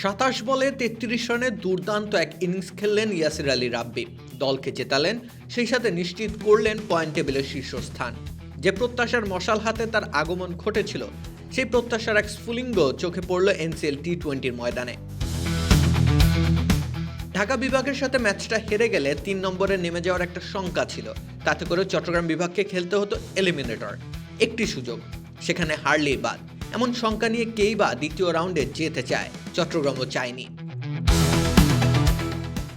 সাতাশ বলে তেত্রিশ রানে দুর্দান্ত এক ইনিংস খেললেন ইয়াসির আলী রাব্বি। দলকে জেতালেন, সেই সাথে নিশ্চিত করলেন পয়েন্ট টেবিলের শীর্ষস্থান। যে প্রত্যাশার মশাল হাতে তার আগমন ঘটেছিল, সেই প্রত্যাশার এক স্ফুলিঙ্গ চোখে পড়ল এনসিএল টি টোয়েন্টির ময়দানে। ঢাকা বিভাগের সাথে ম্যাচটা হেরে গেলে তিন নম্বরে নেমে যাওয়ার একটা শঙ্কা ছিল। তাতে করে চট্টগ্রাম বিভাগকে খেলতে হতো এলিমিনেটর। একটি সুযোগ, সেখানে হারলেই বাদ। এমন শঙ্কা নিয়ে কেই বা দ্বিতীয় রাউন্ডে যেতে চায়। চট্টগ্রামও চায়নি।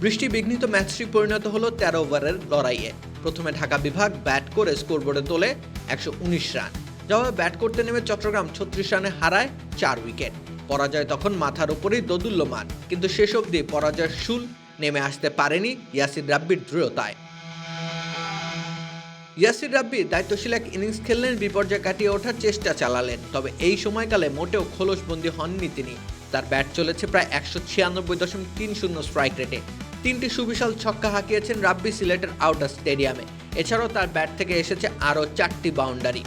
বৃষ্টি বিঘ্নিত ম্যাচটি পরিণত হলো তেরো ওভারের লড়াইয়ে। প্রথমে ঢাকা বিভাগ ব্যাট করে স্কোরবোর্ডে তোলে একশো উনিশ রান। জবাবে ব্যাট করতে নেমে চট্টগ্রাম ছত্রিশ রানে হারায় চার উইকেট। পরাজয় তখন মাথার উপরেই দোদুল্যমান। কিন্তু শেষ অবধি পরাজয়ের শুল নেমে আসতে পারেনি ইয়াসির রাব্বির দৃঢ়তায়। ইয়াসির রাব্বি দায়িত্বশীল এক ইনিংস খেললেন, বিপর্যয় কাটিয়ে ওঠার চেষ্টা চালালেন। তবে এই সময়কালে মোটেও খোলসবন্দি হননি তিনি। তার ব্যাট চলেছে প্রায় একশো ছিয়ানব্বই দশমিক তিন শূন্য স্ট্রাইক রেটে তিনটি সুবিশাল ছক্কা হাঁকিয়েছেন রাব্বি সিলেটের আউটার স্টেডিয়ামে। এছাড়াও তার ব্যাট থেকে এসেছে আরও চারটি বাউন্ডারি।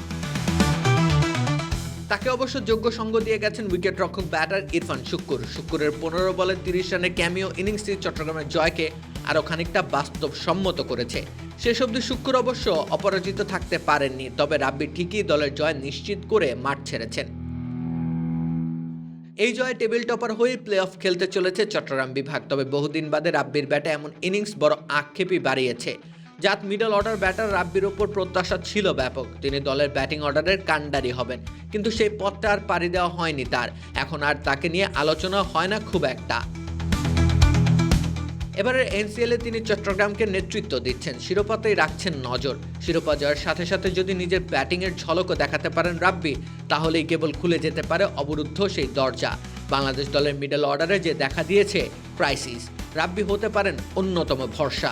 তাকে অবশ্য যোগ্য সঙ্গ দিয়ে গেছেন উইকেট রক্ষক ব্যাটার ইরফান শুক্কুর। শুক্কুরের পনেরো বলে তিরিশ রানের ক্যামিও ইনিংসটি চট্টগ্রামের জয়কে আরও খানিকটা বাস্তবসম্মত করেছে। শেষ অবধি শুক্কুর অবশ্য অপরাজিত থাকতে পারেননি, তবে রাব্বি ঠিকই দলের জয় নিশ্চিত করে মাঠ ছেড়েছেন। এই জয়ে টেবিল টপার হয়ে প্লে অফ খেলতে চলেছে চট্টগ্রাম বিভাগ, তবে বহুদিন বাদে রাব্বির ব্যাটে এমন ইনিংস বড় আক্ষেপই বাড়িয়েছে। জাত মিডল অর্ডার ব্যাটার রাব্বির ওপর প্রত্যাশা ছিল ব্যাপক। তিনি দলের ব্যাটিং অর্ডারের কাণ্ডারি হবেন, কিন্তু সেই পথটা আর পাড়ি দেওয়া হয়নি তার। এখন আর তাকে নিয়ে আলোচনা হয় না খুব একটা। এবারের এনসিএল এ তিনি চট্টগ্রামকে নেতৃত্ব দিচ্ছেন, শিরোপাতেই রাখছেন নজর। শিরোপা জয়ের সাথে সাথে যদি নিজের ব্যাটিংয়ের ঝলকও দেখাতে পারেন রাব্বি, তাহলেই কেবল খুলে যেতে পারে অবরুদ্ধ সেই দরজা। বাংলাদেশ দলের মিডল অর্ডারে যে দেখা দিয়েছে, ক্রাইসিস। রাব্বি হতে পারেন অন্যতম ভরসা।